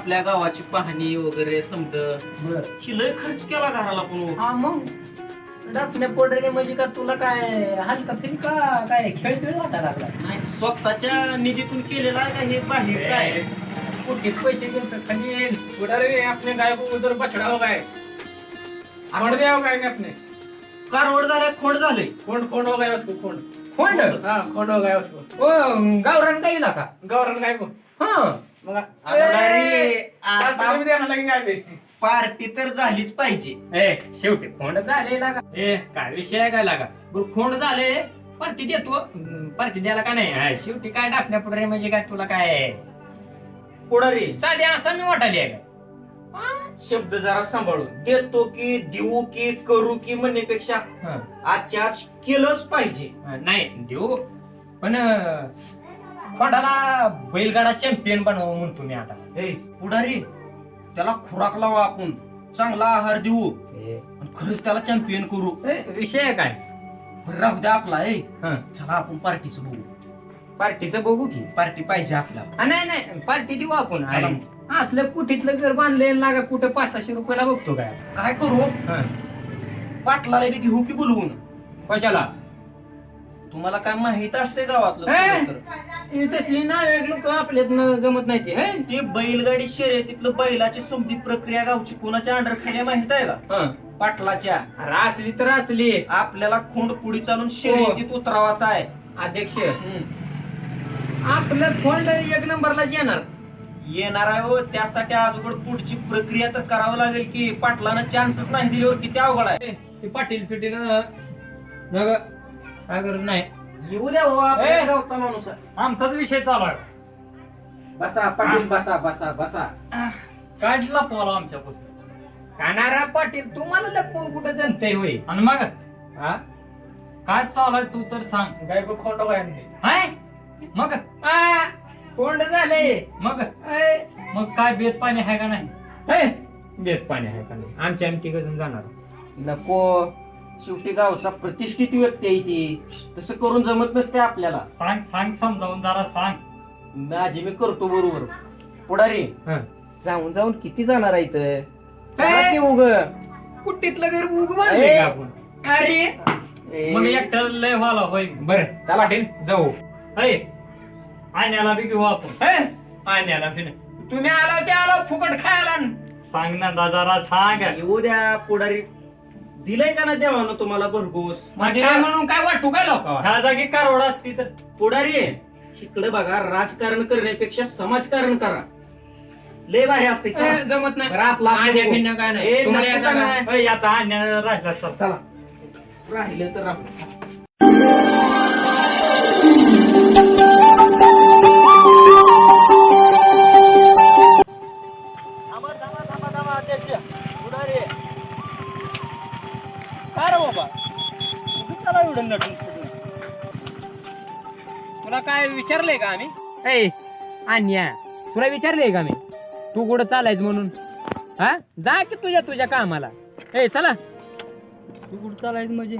आपल्या गावाची पाहणी वगैरे समज. बर. ही लय खर्च केला घराला पण हो. हा मग? डापण्या पोडरे म्हणजे का तुला काय हलका फिरका काय खेळ खेळ वाटा लागला नाही स्वतःच्या निधीतून केलेला आहे का हे बाहेरचं आहे? कुठे पैसे गेले खाली येईल उधर अपने गाय को उधर बछड़ा हो गए खोंड दिया हो गाय ने अपने कारवड झाल्या खोड झाले. खोंड खोंड हो गया उसको खोंड. कोण हाँ खोंड हो गया उसको ओ गावरान काही ना का? गौरन गाय को हा. मगा आता पार्टी तर झालीच पाहिजे. ए शेवटी खोंड झाले लागा. ए काय विषय आहे काय लागा? बरं खोंड झाले पार्टी देतो. पार्टी द्यायला का नाही? हा, शेवटी काय डापण्या पुढे म्हणजे काय तुला काय? पुढारी साधे असं मी वाटाली आहे काय? शब्द जरा सांभाळून. देतो की देऊ की करू की म्हणण्यापेक्षा हा. आजच्या आज केलंच पाहिजे. नाही देऊ. पण अं, खोंडाला बैलगाडा चॅम्पियन बनव म्हणतो मी आता. ए पुढारी त्याला खुराक लावा आपण. चांगला आहार देऊ. आणि खरंच त्याला चॅम्पियन करू. ए, विषय काय? बरं राहू द्या आपला ए. हा, चला आपण पार्टीचं बघू. पार्टीचं बघू की. पार्टी पाहिजे आपल्याला. हा, नाही नाही पार्टी देऊ आपण. चला अरे, असलं कुठीतलं घर बांधले लागा कुठं पाच सहाशे रुपयाला बघतो काय? काय करू? हा, पाटलाला बी घेऊ की बोलवून? कशाला? तुम्हाला काय माहीत असते गावातलं तर. ही तसली ना लोक आपल्यात जमत नाही ती हे? ते बैलगाडी शर्यतीतलं बैलाची समधी प्रक्रिया गावची. कोणाच्या अंडर खाली माहीत आहे का? हा. पाटलाच्या. अरे असली तर असली. आपल्याला खोंड पुढी चालून शर्यतीत उतरावाचा आहे. अध्यक्ष. हम्म. आपलं खोंड एक नंबरलाच येणार. येणार आहे हो. त्यासाठी अगोदर पुढची प्रक्रिया तर करावं लागेल की पाटलानं चान्सच नाही दिल्यावर किती अवघड आहे? ती पाटील फिटील मग काय गरज नाही. येऊ द्या हो आपल्या ए! गावचा माणूस आहे. आमचाच विषय चालू आहे. बसा पाटील बसा बसा बसा. काढला पोला आमच्यापासून. कानारा पाटील तुम्हाला लपून कुठं जनते होय? आणि मग? हा काय चालू आहे तू तर सांग. गाय को खोंड हो गया इनके हाय? मग? आ, कोंड झाले. मग? ऐ, मग काय बेत पाणी आहे का नाही? हे, बेत पाणी आहे का नाही? आमच्या आमटी कजून जाणार. नको. शेवटी गावचा प्रतिष्ठित व्यक्ती आहे ती. तसं करून जमत नसते आपल्याला? सांग सांग समजावून जरा सांग. माझी मी करतो बरोबर. पुढारी हं. जाऊन जाऊन किती जाणार आहे इथं? ए! चला की उग. कुट्टीतलं घर उग बांधले का आपण अरे मग लय व्हायला होय. बर चला. पाटील जाऊ. ऐ आण्याला बी घेऊ आपण. हे आण्याला बी नाही. तुम्ही आलो ते आलो फुकट खायला. न. सांग ना दादारा सांग. येऊ द्या पुढारी. दिलंय का ना देवानं तुम्हाला भरघोस मग दिलं म्हणून काय वाटू काय लोक ह्या जागी कारवड असती तर पुढारी इकडे बघा राजकारण करण्यापेक्षा समाजकारण करा लय भारी असते ए. जमत नाही बरं, आपलं आपलं. भिन्न काय ए, नाही तुम्हाला नक्की याचा काय? काय? ए, याचा आण्या राहिला चल. चला राहिलं तर राहू तुला काय विचारलंय का आम्ही? ए अन्या तुला विचारलंय का मी? तू कुठं चालायच म्हणून? हा? जा की तुझ्या तुझ्या कामाला. ए चला. तू कुठं चालायचं म्हणजे?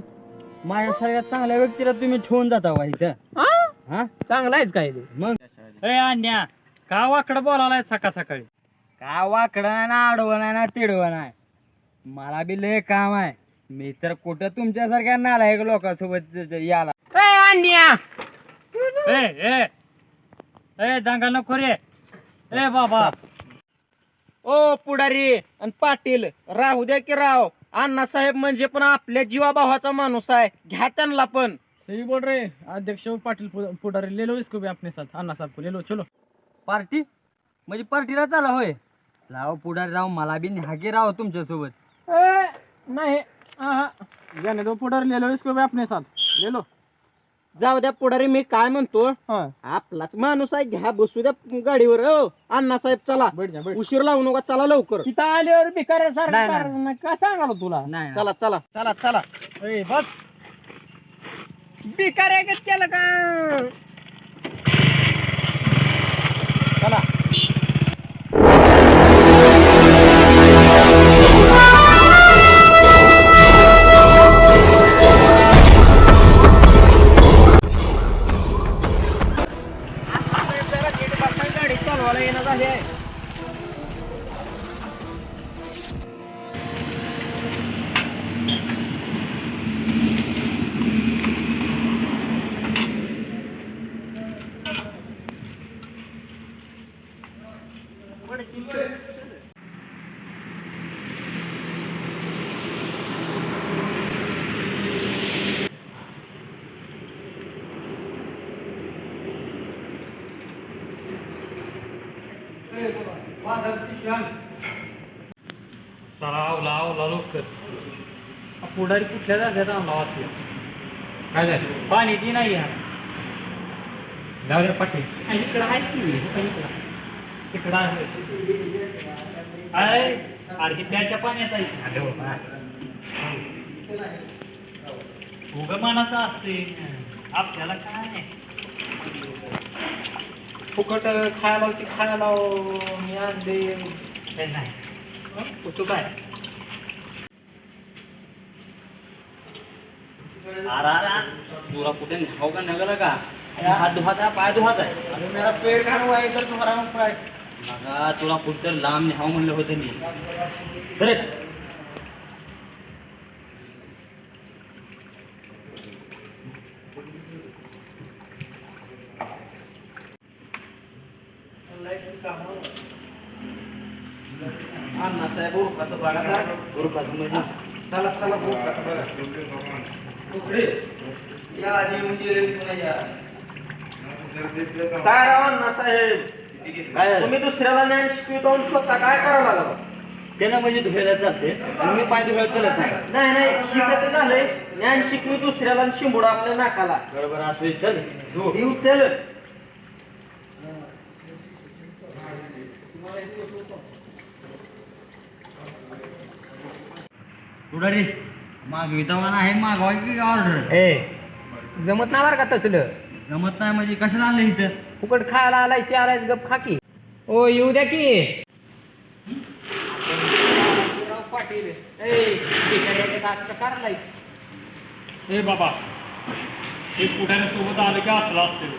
माझ्यासारख्या चांगल्या व्यक्तीला तुम्ही ठेवून जाता वा इथं. हा? हा? चांगला आहेस काय ते? मग? ए अन्या का वाकडं बोलायला सकाळ सकाळी? का वाकडं नाही ना आडवं नाही ना तिडवं नाही? मला बी लय काम आहे. मी तर कुठं तुमच्यासारख्या नालायक लोकांसोबत याला? ए अन्या! ए ए ए दंगा नको रे. ए बाबा. ओ पुढारी आणि पाटील राहू द्या की राव. अण्णासाहेब म्हणजे पण आपल्या जीवाभावाचा माणूस आहे. घ्या त्यांना पण. सही बोल रहे अध्यक्ष पाटिल पु- पुडारी ले लो इसको भी अपने साथ. अन्ना साहब को ले लो चलो. पार्टी? म्हणजे पार्टीला चाला होय? राव पुढारी राव मला बी न्यागे राव तुमच्यासोबत. नहीं. जाने दो पुडारी ले लो इसको भी अपने साथ. ले लो जाऊ द्या पुढारी मी काय म्हणतो? हाँ आपलाच माणूस आहे घ्या बसू द्या गाडीवर. ओ अण्णासाहेब चला. बैठ जा बैठ. उशीर लावू नका चला लवकर. तिथं आल्यावर नाही, भिकाऱ्यासारखं काय सांगाल तुला? नाही चला चला. चला चला. ए बस. भिकाऱ्या का त्याला का? चला. पुढारी कुठल्या जागेत आणला वाचलं काय झालं? पाण्याची नाही आहे. जाऊ आणि इकडं आहे की. इकडं. आहे. आहे. अरे ते प्याच्या पाण्यात आहे. अरे बाबा. उगं मनाचं असते. आपल्याला काय नाही. फुकट खायला खायला मी आणले हे नाही. हं? तू काय अरे अरे तुला कुठे न्याव का नगला का? हात धुवाचा पाय धुवाचा आहे. अरे मेरा पेट घाण हुआ है इधर तुम्हारा मग पाय बघा तुला कुठतर लांब न्याव म्हणलं होतं मी. सरे बघा. गुरुपासून म्हणजे? चला चला बघा या आधी पुन्हा या. काय राव काय झालं? तुम्ही दुसऱ्याला ज्ञान शिकवितो आणि स्वतः काय करायला लागला? त्यानं म्हणजे धुवायला चालते आणि मी पाय धुवायला चालत नाही. नाही नाही ही कसं झालंय? ज्ञान शिकवी दुसऱ्याला आणि शिंबूड आपल्या नाकाला. बरोबर असू चल धु. ही. उचल. पुढारी मागवी दवा आहे मागवा की ऑर्डर ए जमत नाही बरं का तसलं? जमत नाही म्हणजे कशाला आणलं इथं? फुकट खायला आलाय ते आलाय गप खा की. ओ येऊ द्या की. पाटील ए भिकाऱ्याच्या? हे बाबा हे पुढ्याने सोबत आलं की असलं असते?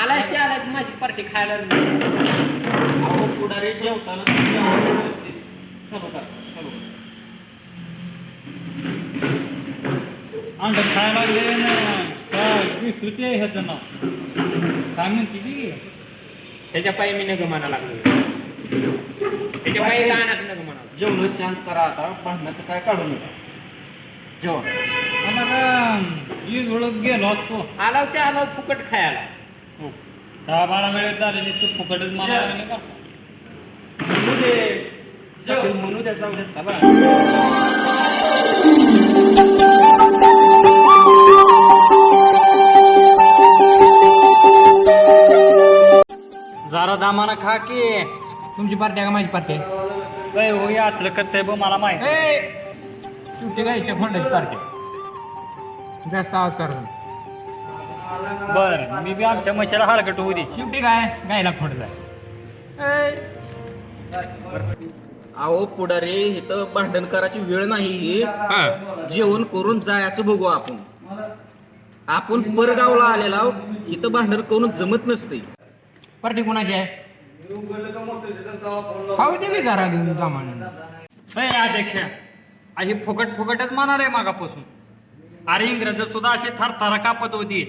आलाय ते आलाय माझी पार्टी खायला अहो पुढारी जेवताना तुम्ही जेवा व्यवस्थित चलो. अंड खायला लागले ना. काय विस्तृती आहे ह्याचं नाव? काय म्हणते ती त्याच्या पायी मी नग म्हणा लागलो. त्याच्या पायी जाण्याचं नग म्हणा जेवण शांत करा आता. भांडणाचं काय काढू नका जेवा आम्हाला जी ओळख गेलो असतो. आला ते आला फुकट खायला. हो. दहा बारा फुकटच मला लागले का? म्हणू दे. म्हणू द्या जाऊ द्या चला. जरा दामाना खा की. तुमची पार्टी आहे का माझी पार्टी आहे? काय होई असलं करतंय बघ मला माहिती. ए शेवटी गायच्या खोंडाची पार्टी. जास्त आवाज करा बर मी बी आमच्या म्हशीला हलकट होऊ दे. शेवटी काय? गायला खोंडचा अहो पुढारी इथं भांडण करायची वेळ नाही. हा. जेवण करून जायचं बघू आपण. आपण परगावला आलेला आहोत. इथं भांडण करून जमत नसते. पार्टी कोणाची आहे? खाऊ दे की जरा घेऊन जमाने अध्यक्ष हे फुकट फुकटच म्हणाले मागापासून. अरे इंग्रज सुद्धा अशी थरथरा कापत होती.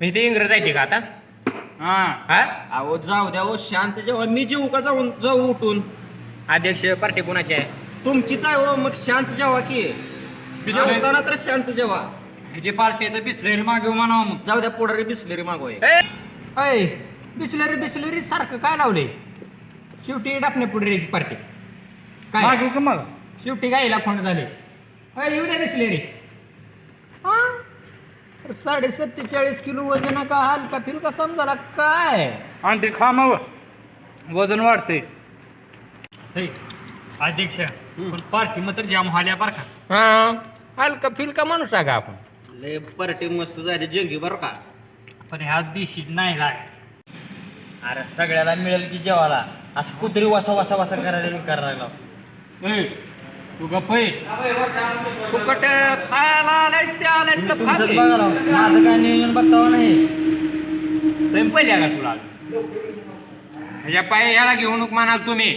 मी ते इंग्रज आहे ते का आता? हा. हा? अहो जाऊ द्या हो शांत जेव्हा मी जेवू का जाऊन जाऊ उठून? अध्यक्ष पार्टी कोणाची आहे? तुमचीच आहे हो मग शांत जेवा की. जेवताना तर शांत जेवा. ह्याची पार्टी आहे तर बिसलेरी मागे म्हणावं मग. जाऊ द्या पुढारी बिसलेरी मागवाय. अय बिसलरी बिसलरी सारखं काय लावले शेवटी डापणे पुढेची पार्टी. काय? मागे का मग? शेवटी गायला खोंड झाले. अय येऊ द्या बिसलेरी. साडे सत्तेचाळीस किलो वजन का? हलका फिलका समजाला काय? आणि ते खा मग. वजन वाढते. अध्यक्ष पण पार्टी मात्र जाम झाल्या बरं का. हा. हलका फिलका माणूस आहे का आपण? लय पार्टी मस्त झाली जंगी बर का? पण ह्या दिशीच नाही लाग अरे सगळ्याला मिळेल की जेवाला असं कुत्री वासा वासा वासा करायला मी करायला लागलो ए, तू गप्प आहे. फुकट खायला ते तर तुमचंच. बघा राव. माझं काय नियोजन बघतावा नाही प्रेम पहिले का तुला ह्याच्या पाय याला घेऊन म्हणाल तुम्ही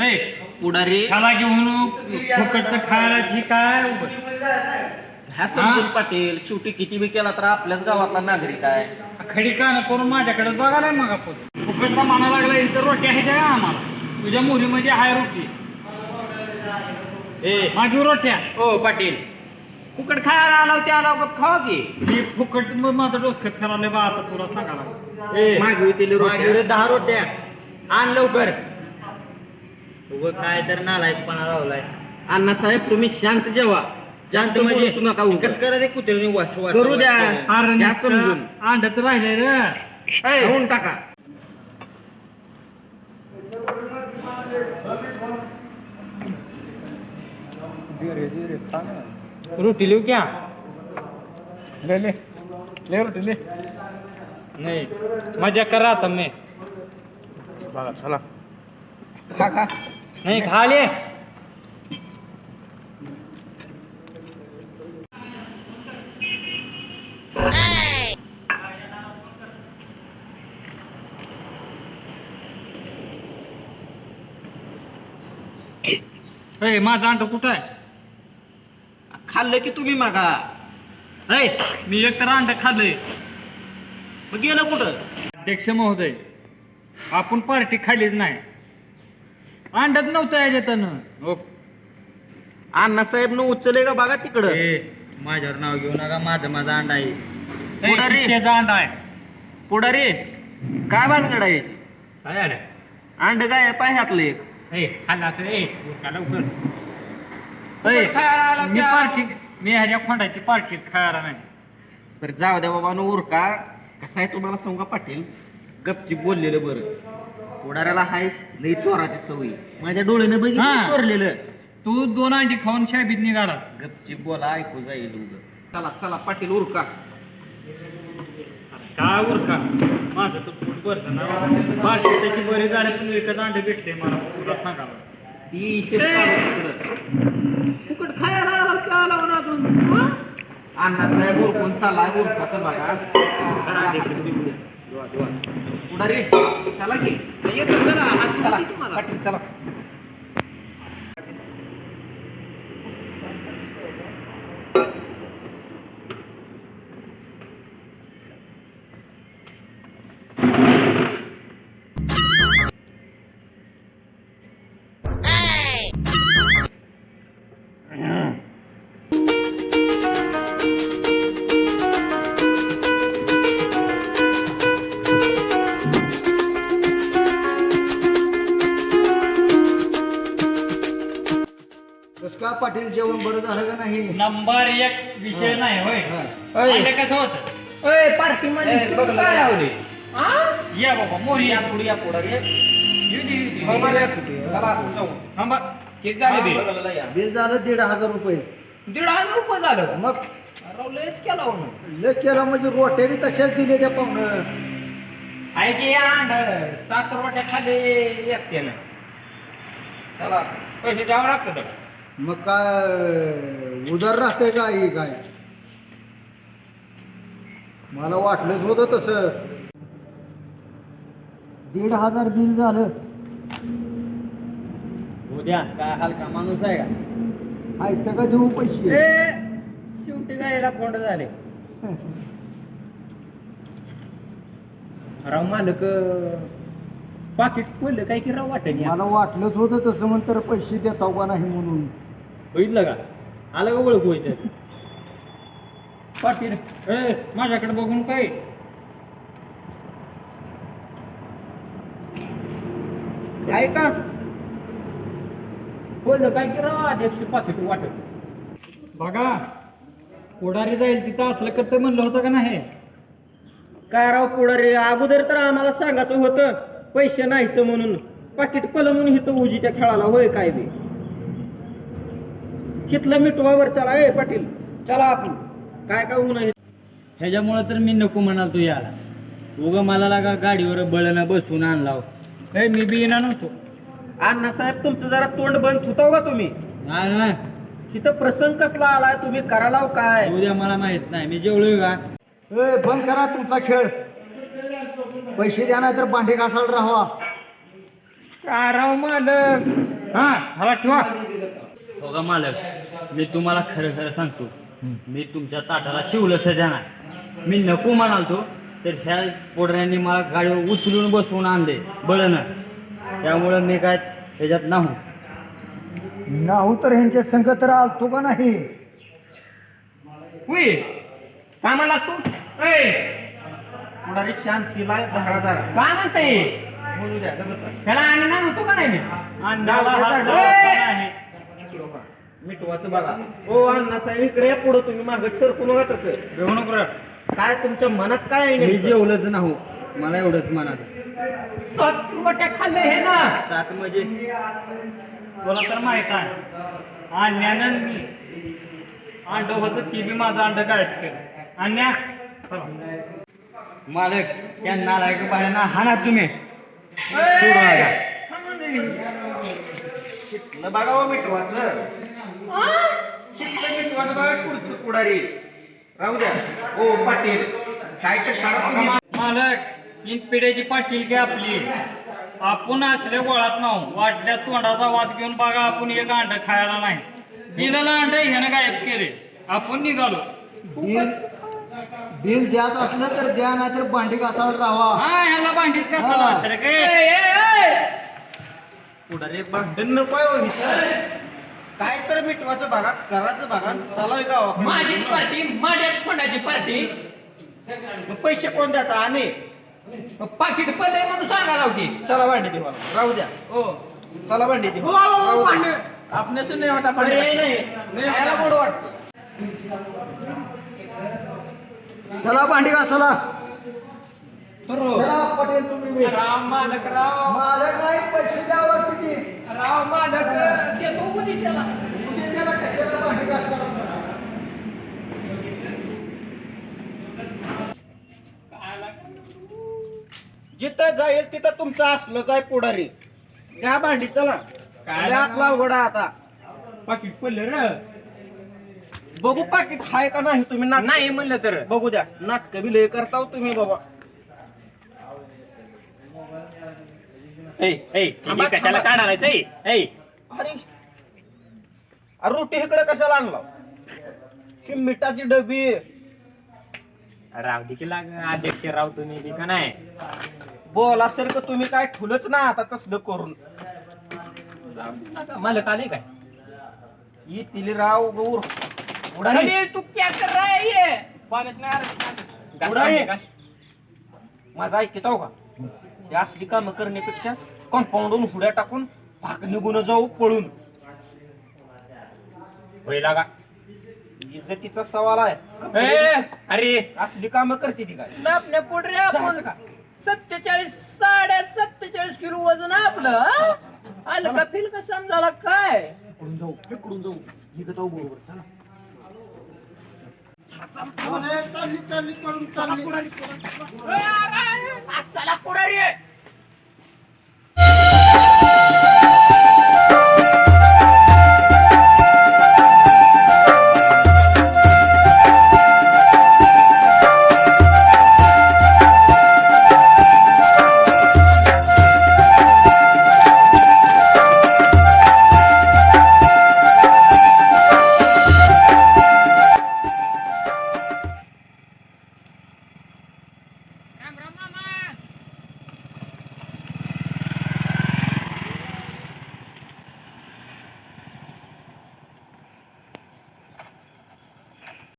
ए, पुढारी घेऊन फुकटचं खायला ही काय उगाच? ह्या पाटील शेवटी किती बी केला तर आपल्याच गावातला नागरिक आहे. खडी कान करून माझ्याकडे बघायला मग आपण. फुकटचा माना लागला इथं रोट्या आहेत का आम्हाला? तुझ्या मुली म्हणजे हाय रोटी. ए. माझी रोट्या. ओ पाटील. फुकट खायला आला होते आला गप खावा की. मी फुकट मग माझं डोसकं फिरवलंय बा आता तुला सांगायला मागवी तिली रोटी दहा रोट्या. आण लवकर. उग काय तर नालायकपणा लावलाय अण्णासाहेब तुम्ही शांत जेवा. जास्त म्हणजे बोलू नका उगाच. कस करा कुत्र्याने वास वास करू द्या. अरे घ्या नुसतं समजून. अंड्यात राहिले रे. ए, खाऊन टाका. रोटी लिहू क्या? ले ले. ले रोटी ले. नाही. मजा कर था मैं. बघा चला. नहीं खा ले. ए, माझं अंड कुठं आहे? खाल्लं की तुम्ही मागा. ए, मी एक तर अंड खाल्लंय. मग गेलं कुठं? अध्यक्ष महोदय आपण पार्टी खाल्लीच नाही. अंडच नव्हतं याच्यातनं. हो. अण्णासाहेब न उचले का बघा तिकडं? ए, माझ्यावर नाव घेऊ नका माझं माझा अंडा आहे. पुढारी. आहे. पुढारी. काय भानगड आहे? काय झालं अंड काय आहे? पाय हातलं. एक ए खाल्ला असेल ए उरका लवकर. ए, मी पार्टी मी ह्याच्या खोंडाची पार्टी खायला नाही. बरं जाऊ द्या बाबा उरका. कसं आहे तुम्हाला सांगू का पाटील? गपची बोललेलं बरं. पुढाऱ्याला हाय लई चोराची सवयी. माझ्या डोळ्यानं हा. बघितलं चोरलेलं. तू दोन अंडी खाऊन शाबीत निघाला. गपची बोला ऐकू जाईल उग. चला चला पाटील उरका. काय उरका माझं तर पोट भरतं ना पार्टी तशी बरी झाली पण विकत अंडे भेटते मला. तुला सांगा ती. फुकट खायला आला का आला म्हणा अजून? हा? अण्णासाहेब उरकून चाला उरकाचं बघा. तुम्ही. पुढारी चला की. चला चला. कस का पाटील जेवण बरं झालं का नाही? नंबर एक विषय नाही होय. अंडे कसं होतं? पार्टी मध्ये ए, बघ, काय लावले या बाबा मोरी या पुढे या. हो. थांबा. किती झाले बे बघायला या. बिल झालं दीड हजार रुपये. दीड हजार रुपये झालं. मग? अरे लयच केला हो मग. लय केला म्हणजे रोट्या बी तशाच दिले त्या पाहुणं. आहे की या अंड सात रोट्या खाली एकट्यानं. चला पैसे द्यावं लागतं त्याला. मग काय उदर राहते का ही काय? मला वाटलंच होतं तसं. दीड हजार बिल झालं. उद्या काय हलका माणूस आहे का? ऐकतं का देऊ पैसे? शेवटी गायला कोंड झाले. राव मालक पाकिट पडलं काय की राव वाटेल मला वाटलंच होतं तसं म्हणतर पैसे देता का नाही म्हणून. बघितलं का? आलं का ओळख होईल पाटील. ए माझ्याकडे बघून काय? आहे का? बोललं काय की राव अध्यक्ष पाकिट वाटत. बघा पुढारी जाईल तिथं असलं करतं म्हणलं होतं का नाही? काय राव पुढारी? अगोदर तर आम्हाला सांगायचं होतं. पैसे नाहीत म्हणून पाकिट पल म्हणून इथं उजी त्या खेळाला होय काय बी? कितलं मिटवावर चला ए पाटील चला आपण. काय काय होऊ नये ह्याच्यामुळे तर मी नको म्हणाल तू याला. उग मला लागा गाडीवर बळनं बसून आणला मी बी येणार नव्हतो. अण्णासाहेब तुमचं जरा तोंड बंद होताव का तुम्ही? तिथं प्रसंग कसला आलाय तुम्ही करालाव काय? उद्या मला माहीत नाही. मी जेवलोय का? ए बंद करा तुमचा खेळ. पैसे द्या नाही तर भांडे घासायला राहावा. राव मालक? हा? ठेवा. हो का मालक? मी तुम्हाला खरं खरं सांगतो. मी तुमच्या ताटाला शिवलं सध्या नाही. मी नको म्हणालतो तर ह्या पोडऱ्यांनी मला गाडीवर उचलून बसवून आणले बळनं. त्यामुळं मी काय त्याच्यात नाहू. नाहू तर ह्यांच्या संघ तर आलतो का नाही? कामाला तू? पुढारी शांतीला धरा जरा काय म्हणताय बोलू द्या. त्याला अंडा नव्हतो का नाही? मी नाही. मिठवाचं बघा. ओ अण्णा साहेब इकडे या पुढं तुम्ही मागं सरकून नका तसं. घेऊ नको. काय तुमच्या मनात काय आहे मी नेमकं? जेवलंच नाहू मला एवढंच म्हणाल सात रुपये खाल्ले हे ना. सात म्हणजे? तुला तर माहीत आहे. आणण्यानं मी अंड होतं ती बी माझं अंड गायब केलं. अन्या चला. मालक या नालायक भाड्यांना हाना तुम्ही. न बघा हो मिठवाचं. शिकलं मिठवाचं बघा पुढचं पुढारी. राहू द्या. ओ पाटील. काय तर करा तुम्ही. मालक तीन पिढ्याची पाटील की आपली. आपण असले वळात नाव वाटल्या तोंडाचा वास घेऊन बघा आपण एक अंड खायला नाही. दिलेलं अंड ह्यानं गायब केले. आपण निघालो. बिल द्यायचं असलं तर द्या नाही तर भांडी घासावर राहा हा ह्याला भांडीच काय? पुढारी भांडण नको आहे हो इथं. काय तर मिठवाचं बघा करायचं बघा चला गावा माझीच पार्टी माझ्याच फंडाची पार्टी? पैसे कोण द्यायचा? आम्ही. पाकिट पद आहे म्हणून सांगा की. चला भांडी देवा राहू द्या. हो. चला भांडी देवा राहू द्या. आपणच नाही होता पर्याय नाही. खायला गोड वाटतं. चला भांडी घासाला हो. चला पटेल तुम्ही बी. राव मालक राव मालक नाही पैसे द्यावा किती राव मालक देतो उद्याच्याला त्याला. कशाला भांडी घासता जिथं जाईल तिथं तुमचं असलं जाय पुढारी. घ्या भांडी चला. लय आपला अवघड आहे आता. पाकिट पडलं र. बघू पाकिट हाय का नाही तुम्ही नाटक नाही म्हणलं तर. बघू द्या. नाटक बी लय करता हो तुम्ही बाबा. थांबा, कशाला थांबा. काढायचं ऐ. अरे अरे रोटी इकडे कशाला आणला ही मिठाची डबी. राव देखील लाग अध्यक्ष राव तुम्ही बी का नाही? बोला सर तुम्ही काय ठुलच ना आता तसलं करून. मालक आले काय? ही तिली राव गौर. उडाली. अरे तू क्या कर रहा है ये? पाण्यात नाही आलं. घास उडाली. पाणी, घास. माझा ऐकत आहो का? ही असली कामं करण्यापेक्षा कंपाऊंडून हुड्या टाकून भाग निघून जाऊ पळून. होय लागा. इज्जतीचा सवाल आहे. अरे. असली कामं करते ती काय नापण्या पुढे आपण जायचं का? सत्तेचाळीस साडे सत्तेचाळीस किलो वजन आपलं. हा? आलं का फील का समजाला काय? इकडून जाऊ इकडून जाऊ. निघत आहो बरोबर. चला. चला पुढारी आहे